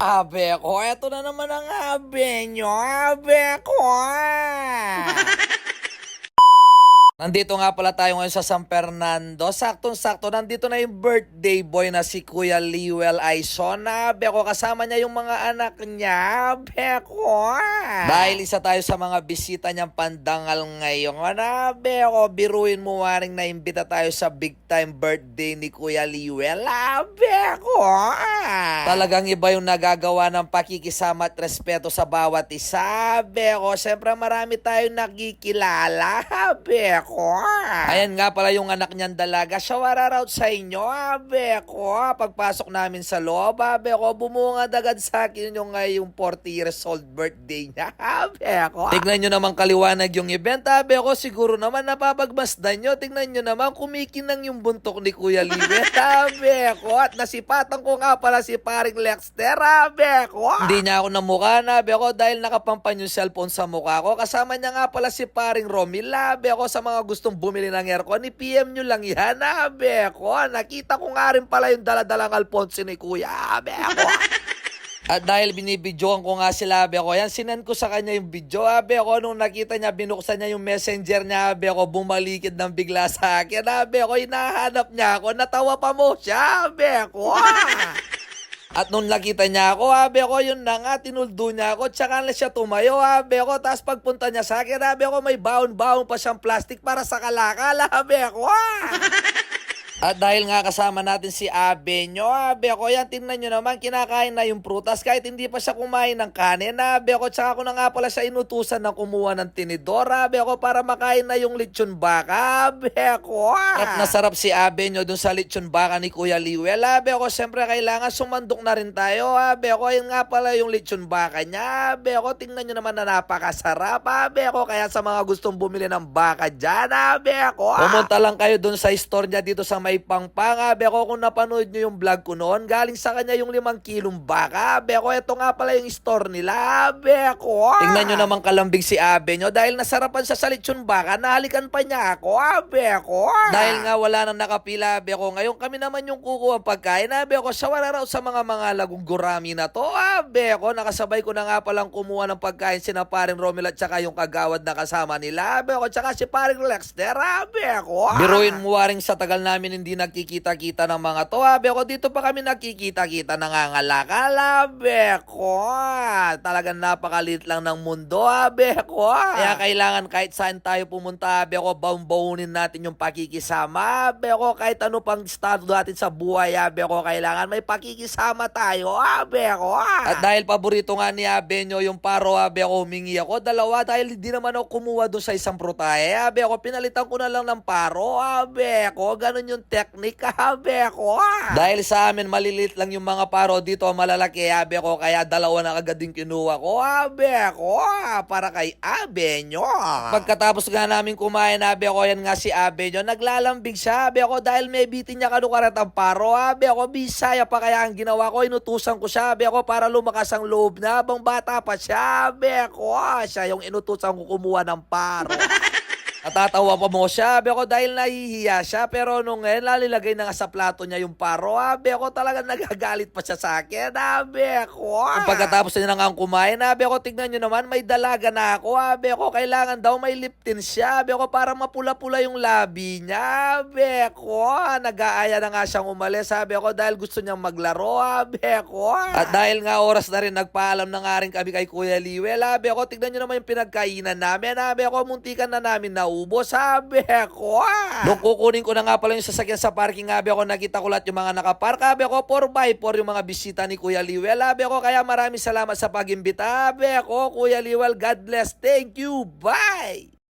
Abe ko, eto na naman ang abe nyo. Abe ko. Nandito nga pala tayo ngayon sa San Fernando. Saktong-sakto, nandito na yung birthday boy na si Kuya Liwel Aison. Abe ko, kasama niya yung mga anak niya. Abe ko. Dahil isa tayo sa mga bisita niyang pandangal ngayon. Abe ko, biruin mo waring naimbita tayo sa big time birthday ni Kuya Liwel. Abe ko. Talagang iba yung nagagawa ng pakikisama at respeto sa bawat isa. Abe ko, syempre marami tayong nakikilala. Abe ko. Ayan nga pala yung anak niyang dalaga. Shawara out sa inyo. Abe ko. Pagpasok namin sa loob, abe ko, bumunga agad sa akin yung ngayong 40 years old birthday niya. Abe ko. Tignan nyo naman kaliwanag yung event. Abe ko, siguro naman napapagmasdan nyo. Tignan nyo naman, kumikinang yung buntok ni Kuya Libet. Abe ko. At nasipatan ko nga pala si paring Lexter. Abe ko. Hindi niya ako namukha na, abe ko, dahil nakapampan yung cellphone sa mukha ko. Kasama niya nga pala si paring Romil. Abe ko, sa mga gustong bumili ng aircon, i-PM nyo lang yan. Abe ko. Nakita ko nga rin pala yung daladalang Alfonso ni Kuya. Abe ko. At dahil binibidyoan ko nga sila, abe ko, yan, sinend ko sa kanya yung video, abe ko, nung nakita niya, binuksan niya yung messenger niya, abe ko, bumalikid ng bigla sa akin, abe ko, hinahanap niya ako, natawa pa mo siya, abe ko. At nung nakita niya ako, abe ko, yun na nga, tinuldo niya ako, tsaka na siya tumayo, abe ko, tapos pagpunta niya sa akin, abe ko, may baon-baon pa siyang plastic para sa kalakal, abe ko. At dahil nga kasama natin si Abe nyo, Abe ko yan, tingnan nyo naman, kinakain na yung prutas kahit hindi pa siya kumain ng kanin, Abe ko, tsaka ko na nga pala siya inutusan na kumuha ng tinidor, Abe ko, para makain na yung lechon baka, Abe ko. At nasarap si Abe nyo dun sa lechon baka ni Kuya Liwel, Abe ko, siyempre kailangan sumandok na rin tayo, Abe ko, yun nga pala yung lechon baka niya, Abe ko, tingnan nyo naman na napakasarap, Abe ko, kaya sa mga gustong bumili ng baka dyan, Abe ko. Pumunta lang kayo dun sa store niya dito sa may pangpanga. Beko, kung napanood nyo yung vlog ko noon, galing sa kanya yung limang kilong baka. Beko, ito nga pala yung store nila. Beko. Tingnan nyo naman kalambing si Abe nyo. Dahil nasarapan siya sa lechon baka, nahalikan pa niya ako. Beko. Dahil nga wala nang nakapila, Beko. Ngayon kami naman yung kukuha ang pagkain. Beko, sa wala raw sa mga mga lagong gurami na to. Beko, nakasabay ko na nga palang kumuha ng pagkain sina paring Romel at saka yung kagawad na kasama nila. Beko, tsaka si paring Lexter. Beko. Biruin mo waring sa tagal namin hindi nagkikita-kita ng mga to. Abe ko, dito pa kami nakikita-kita nangangalakala. Abe ko, talagang napakalit lang ng mundo. Abe ko, kaya kailangan kahit saan tayo pumunta. Abe ko, baunin natin yung pakikisama. Abe ko, kahit ano pang estado natin sa buhay. Abe ko, kailangan may pakikisama tayo. Abe ko. At dahil paborito nga ni Abe nyo yung paro, Abe ko, humingi ako. Dalawa dahil hindi naman ako kumuha doon sa isang prutahe. Abe ko, pinalitan ko na lang ng paro. Abe ko, ganun yung technique. Abe ko. Dahil sa amin, malilit lang yung mga paro dito, malalaki. Abe ko, kaya dalawa na agad din kinuha ko. Abe ko, para kay Abe nyo. Pagkatapos nga namin kumain, Abe ko, yan nga si Abe nyo. Naglalambig siya, Abe ko, dahil may bitin niya kanukarat ang paro. Abe ko, bisaya pa kaya ang ginawa ko. Inutusan ko siya, Abe ko, para lumakas ang loob na. Habang bata pa siya, Abe ko. Siya yung inutusan ko kumuha ng paro. Natatawa pa mo siya, abe ko dahil nahihiya siya. Pero nung ngayon, lalilagay na nga sa plato niya yung paro. Abe ko talaga nagagalit pa siya sa akin. Abe ko. Kung pagkatapos niya na nga kumain, abe ko tignan nyo naman, may dalaga na ako. Abe ko, kailangan daw may lip tint siya. Abe ko, para mapula-pula yung labi niya. Abe ko, nag-aaya na nga siyang umalis. Abe ko, dahil gusto niyang maglaro. Abe ko. At dahil nga oras na rin, nagpaalam na nga rin kami kay Kuya Liwel. Abe ko, tignan nyo naman yung pinagkainan namin. Abe ko, muntikan na namin naubos. Sabi ko. Nung kukunin ko na nga pala yung sasakyan sa parking, abe ko, nakita ko lahat yung mga nakapark. Abe ko, 4x4 yung mga bisita ni Kuya Liwel. Abe ko, kaya maraming salamat sa pag-imbita. Abe ko, Kuya Liwel, God bless. Thank you. Bye!